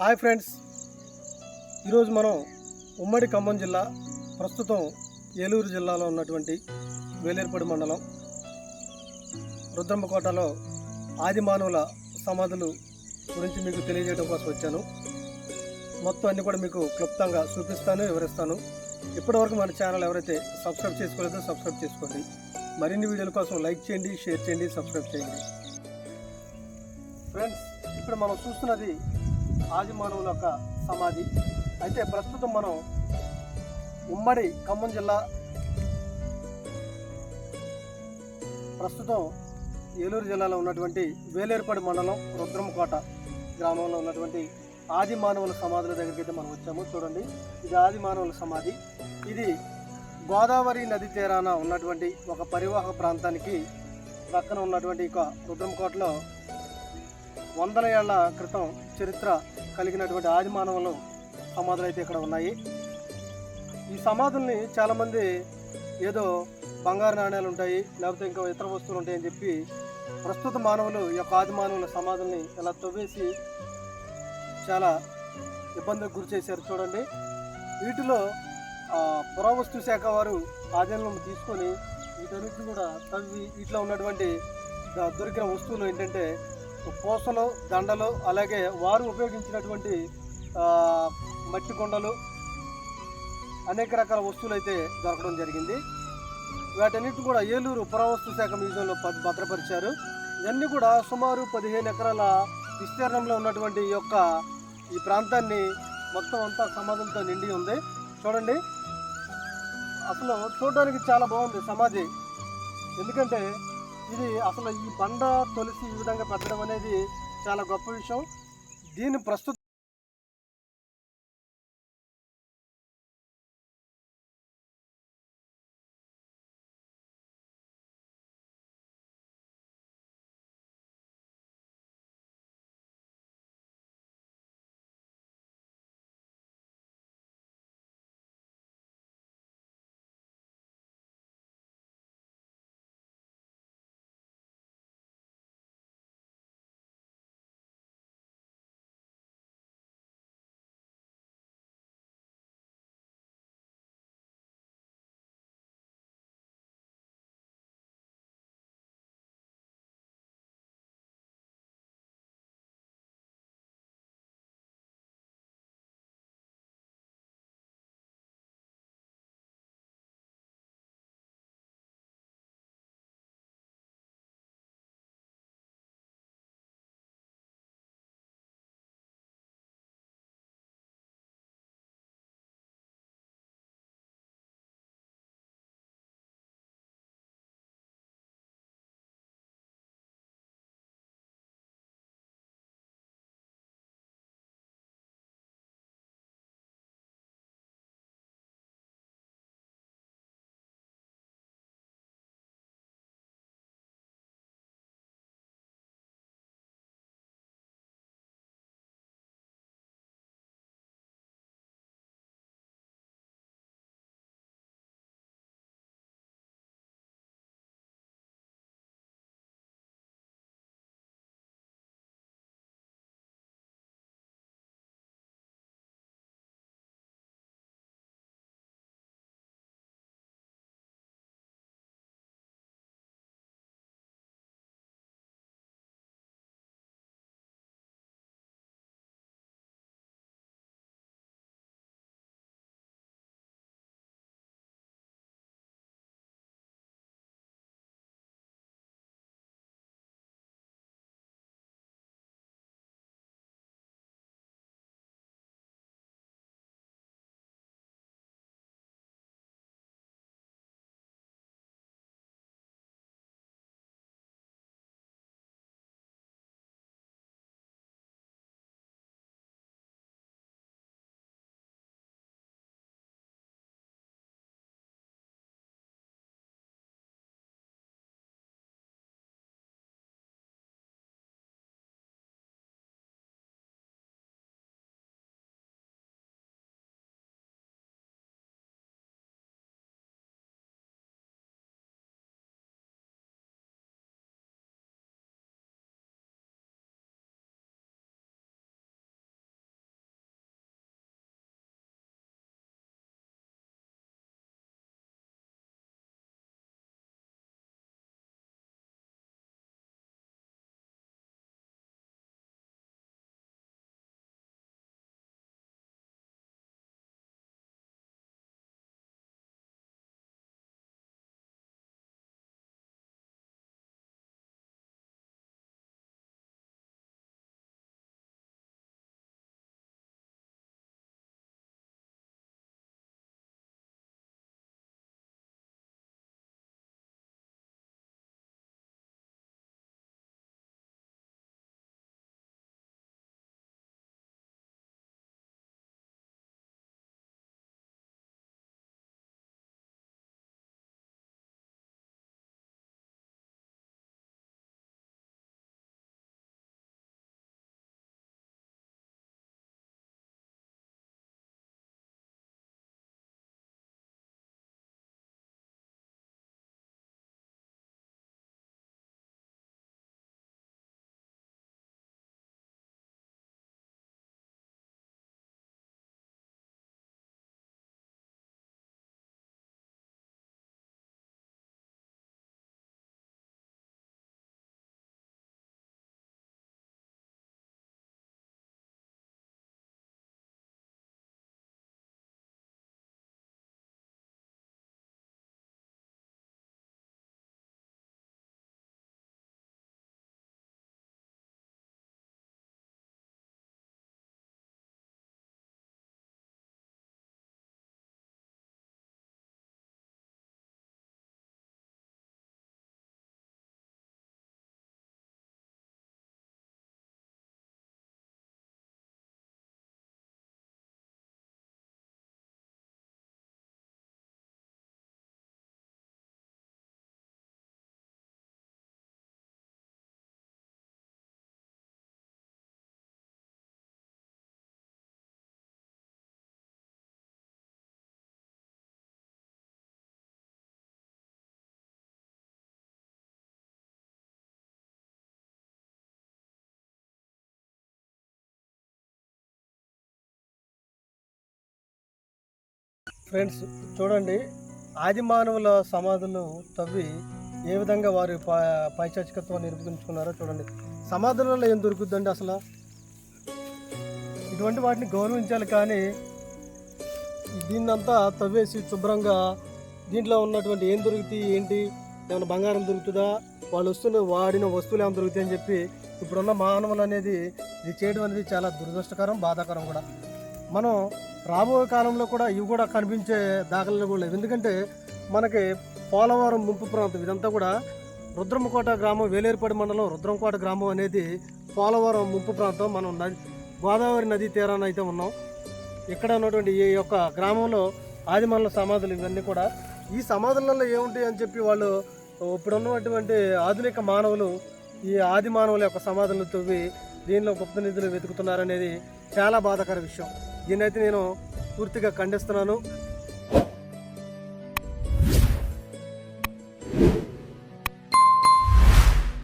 Hi friends. ఈరోజు మనం ఉమ్మడి ఖమ్మం జిల్లా ప్రస్తుతం ఏలూరు జిల్లాలో ఉన్నటువంటి వేలేరుపడి మండలం రుద్రమ్మకోటలో ఆదిమానవుల సమాధులు గురించి మీకు తెలియజేయడం కోసం వచ్చాను. మొత్తం అన్ని కూడా మీకు క్లుప్తంగా చూపిస్తాను వివరిస్తాను. ఇప్పటివరకు మన ఛానల్ ఎవరైతే సబ్స్క్రైబ్ చేసుకోలేదో సబ్స్క్రైబ్ చేసుకోండి. మరిన్ని వీడియోల కోసం లైక్ చేయండి షేర్ చేయండి సబ్స్క్రైబ్ చేయండి. ఫ్రెండ్స్ ఇప్పుడు మనం చూస్తున్నది ఆది మానవుల యొక్క సమాధి. అయితే ప్రస్తుతం మనం ఉమ్మడి ఖమ్మం జిల్లా ప్రస్తుతం ఏలూరు జిల్లాలో ఉన్నటువంటి వేలేరుపడి మండలం రుద్రమకోట గ్రామంలో ఉన్నటువంటి ఆది మానవుల సమాధుల దగ్గరికి అయితే మనం వచ్చాము. చూడండి ఇది ఆది మానవుల సమాధి. ఇది గోదావరి నది తీరాన ఉన్నటువంటి ఒక పరివాహక ప్రాంతానికి పక్కన ఉన్నటువంటి ఒక రుద్రమకోటలో వందల ఏళ్ళ క్రితం చరిత్ర కలిగినటువంటి ఆదిమానవులు సమాధులు అయితే ఇక్కడ ఉన్నాయి. ఈ సమాధుల్ని చాలామంది ఏదో బంగారు నాణ్యాలు ఉంటాయి లేకపోతే ఇంకా ఇతర వస్తువులు ఉంటాయని చెప్పి ప్రస్తుత మానవులు ఈ యొక్క ఆది మానవుల సమాధుల్ని ఇలా తవ్వేసి చాలా ఇబ్బందికి గురి చేశారు. చూడండి వీటిలో పురావస్తు శాఖ వారు ఆధీనంలో తీసుకొని వీటన్నిటిని కూడా తవ్వి వీటిలో ఉన్నటువంటి దొరికిన వస్తువులు ఏంటంటే పూసలు దండలు అలాగే వారు ఉపయోగించినటువంటి మట్టి కొండలు అనేక రకాల వస్తువులు అయితే దొరకడం జరిగింది. వాటన్నిటిని కూడా ఏలూరు పురావస్తు శాఖ మ్యూజియంలో భద్రపరిచారు. ఇవన్నీ కూడా సుమారు పదిహేను ఎకరాల విస్తీర్ణంలో ఉన్నటువంటి ఈ యొక్క ఈ ప్రాంతాన్ని మొత్తం అంతా సమాధులతో నిండి ఉంది. చూడండి. అసలు చూడడానికి చాలా బాగుంది సమాధి. ఎందుకంటే ఇది అసలు ఈ బండ తొలిసి ఈ విధంగా పెట్టడం అనేది చాలా గొప్ప విషయం. దీన్ని ప్రస్తుతం ఫ్రెండ్స్ చూడండి. ఆది మానవుల సమాధులు తవ్వి ఏ విధంగా వారి పై పైచాచికత్వం నిరూపించుకున్నారో చూడండి. సమాధులలో ఏం దొరుకుతుందండి అసలు? ఇటువంటి వాటిని గౌరవించాలి కానీ దీన్నంతా తవ్వేసి శుభ్రంగా దీంట్లో ఉన్నటువంటి ఏం దొరుకుతాయి ఏంటి? ఏమైనా బంగారం దొరుకుతుందా? వాళ్ళు వస్తున్న వాడిన వస్తువులు ఏమైనా దొరుకుతాయి అని చెప్పి ఇప్పుడున్న మానవులు అనేది ఇది చేయడం అనేది చాలా దురదృష్టకరం బాధాకరం కూడా. మనం రాబోయే కాలంలో కూడా ఇవి కూడా కనిపించే దాఖలు కూడా లేవు. ఎందుకంటే మనకి పోలవరం ముంపు ప్రాంతం ఇదంతా కూడా రుద్రమకోట గ్రామం వేలేరుపాడు మండలం రుద్రంకోట గ్రామం అనేది పోలవరం ముంపు ప్రాంతం. మనం నది గోదావరి నదీ తీరాన అయితే ఉన్నాం. ఇక్కడ ఉన్నటువంటి ఈ యొక్క గ్రామంలో ఆదిమానుల సమాధులు ఇవన్నీ కూడా. ఈ సమాధులలో ఏముంటాయి అని చెప్పి వాళ్ళు ఇప్పుడు ఉన్నటువంటి ఆధునిక మానవులు ఈ ఆది మానవుల యొక్క సమాధులను తవ్వి దీనిలో గుప్త నిధులు వెతుకుతున్నారనేది చాలా బాధాకర విషయం. దీన్నైతే నేను పూర్తిగా ఖండిస్తున్నాను.